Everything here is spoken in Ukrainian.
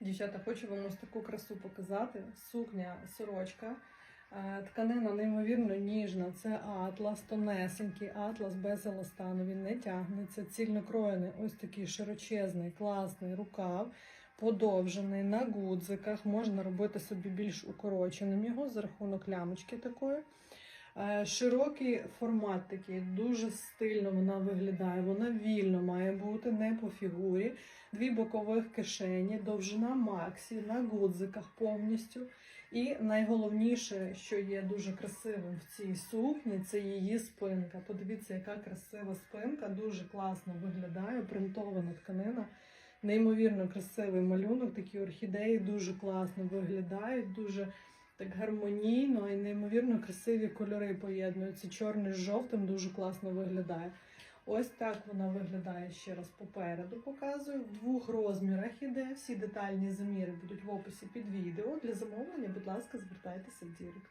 Дівчата, хочу вам ось таку красу показати. Сукня, сорочка. Е, Тканина неймовірно ніжна. Це атлас, тонесенький атлас без еластану. Він не тягнеться. Цільно кроєний, ось такий широчезний, класний рукав, подовжений на гудзиках. Можна робити собі більш укороченим його за рахунок лямочки такої. Е, Широкий формат такий, дуже стильно вона виглядає. Вона вільно має бути, не по фігурі. Дві бокових кишені, довжина Максі на гудзиках повністю. І найголовніше, що є дуже красивим в цій сукні, це її спинка. Подивіться, яка красива спинка, дуже класно виглядає, принтована тканина. Неймовірно красивий малюнок, такі орхідеї дуже класно виглядають, дуже так гармонійно і неймовірно красиві кольори поєднуються. Чорний з жовтим дуже класно виглядає. Ось так вона виглядає ще раз попереду. Показую. В двох розмірах іде. Всі детальні заміри будуть в описі під відео. Для замовлення, будь ласка, звертайтеся в Дірект.